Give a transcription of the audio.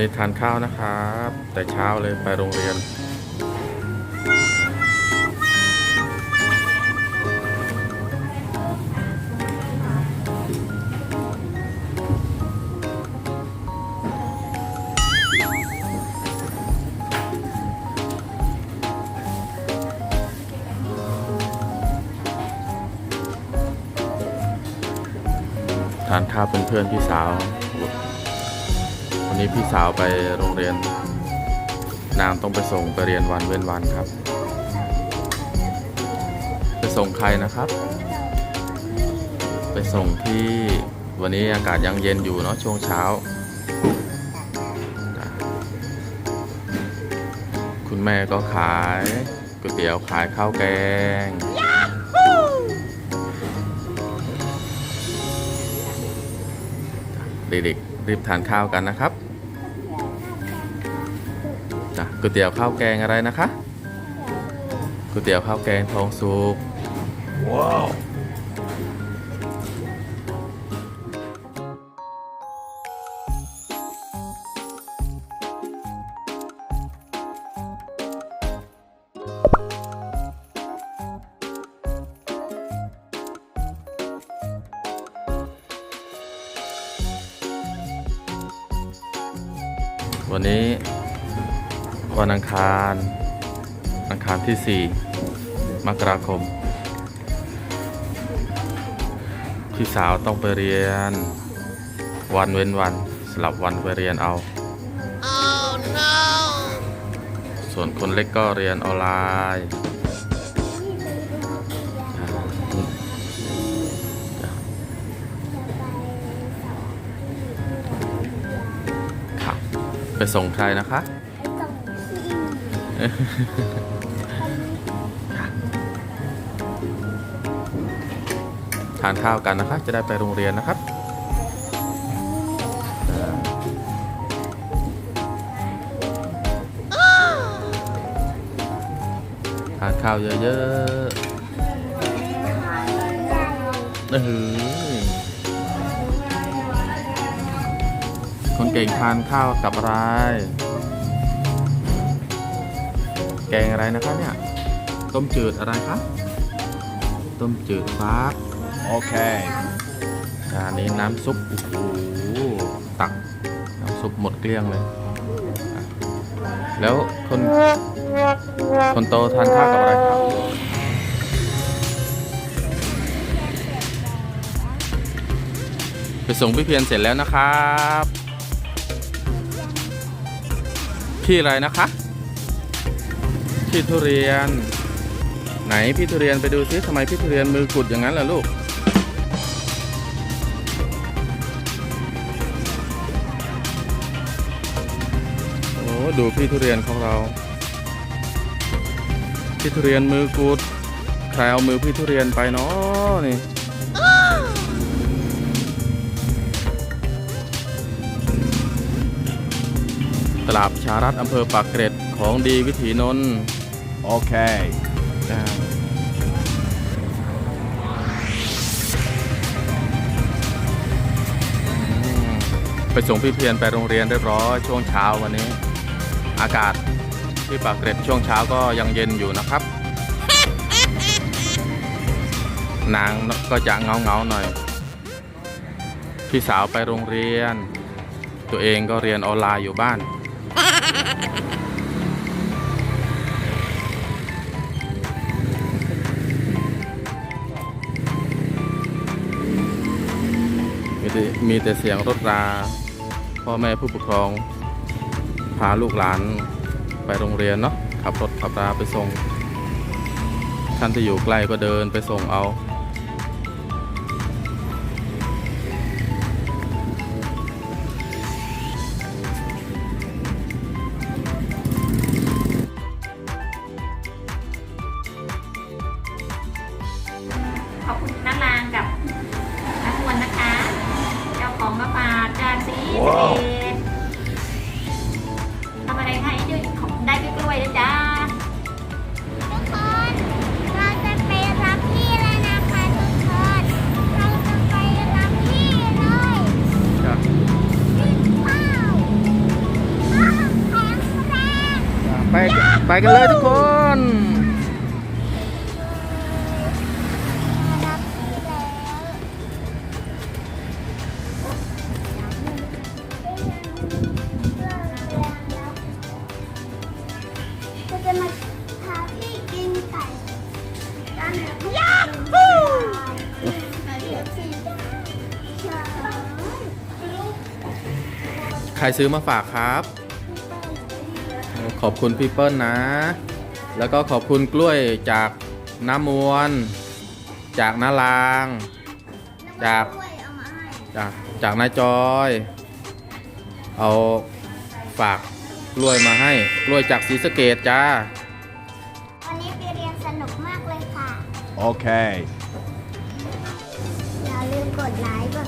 นี้ทานข้าวนะครับ แต่เช้าเลยไปโรงเรียน ทานข้าวเป็นเพื่อนพี่สาว นนี้พี่สาวไปโรงเรียน นางต้องไปส่งไปเรียนวันเว้นวันครับ ไปส่งใครนะครับ ไปส่งที่วันนี้อากาศยังเย็นอยู่เนาะช่วงเช้า คุณแม่ก็ขายก๋วยเตี๋ยวขายข้าวแกงเด็กๆรีบทานข้าวกันนะครับ จ้ะก๋วยเตี๋ยวข้าวแกงอะไรนะคะก๋วยเตี๋ยวข้าวแกงทองสุกว้าววันนี้ วันอังคารอังคารที่ 4 มกราคม พี่สาวต้องไปเรียน วันเว้นวันสลับวันไปเรียนเอาส่วนคนเล็กก็เรียนออนไลน์ค่ะไปส่งใครนะคะ ทานข้าวกันนะคะ จะได้ไปโรงเรียนนะครับทานข้าวเยอะๆเออคนเก่งทานข้าวกับอะไร แกงอะไรนะคะเนี่ย ต้มจืดอะไรคะ ต้มจืดฟัก Okay. จานนี้น้ำซุป โอ้โห ตัก น้ำซุปหมดเกลี้ยงเลยอะแล้วคนคนโตทานข้าวกับอะไรครับ ไปส่งพี่เพียรเสร็จแล้วนะครับพี่อะไรนะคะ พี่ทุเรียน ไหนพี่ทุเรียนไปดูซิทำไมพี่ทุเรียนมือกุดอย่างนั้นล่ะลูก โอ้ดูพี่ทุเรียนของเรา พี่ทุเรียนมือกุดใครเอามือพี่ทุเรียนไปเนาะนี่ตลาดชารัตอำเภอปากเกร็ดของดีวิถีนนท์ Okay. อ่าอืมไปส่งพี่เพียรไปโรงเรียนเรียบร้อยช่วงเช้าวันนี้ อากาศที่ปากเกร็ดช่วงเช้าก็ยังเย็นอยู่นะครับ นางก็จะเงาเงาหน่อย พี่สาวไปโรงเรียน ตัวเองก็เรียนออนไลน์อยู่บ้าน มีแต่เสียงรถรา พ่อแม่ผู้ปกครอง พาลูกหลานไปโรงเรียนเนาะขับรถขับราไปส่ง ท่านที่อยู่ใกล้ก็เดินไปส่งเอา ขอบคุณนักลางกับีว้ทำอะไรให้ด้ของได้ด้วยกล้วยนะจ๊ะทุกคน เราจะไปรับพี่แล้วนะคะทุกคน เราจะไปรับพี่เลยไปไปกันเลยทุกคน ใครซื้อมาฝากครับ ขอบคุณพี่เปิ้ลนะ แล้วก็ขอบคุณกล้วยจากน้ำมวลจากน้าลาง จากกล้วยเอามาให้จากจากนายจอย เอาฝากกล้วยมาให้ กล้วยจากศรีสะเกดจ้า วันนี้ไปเรียนสนุกมากเลยค่ะ Okay. อย่าลืมกดไลค์ กด subscribe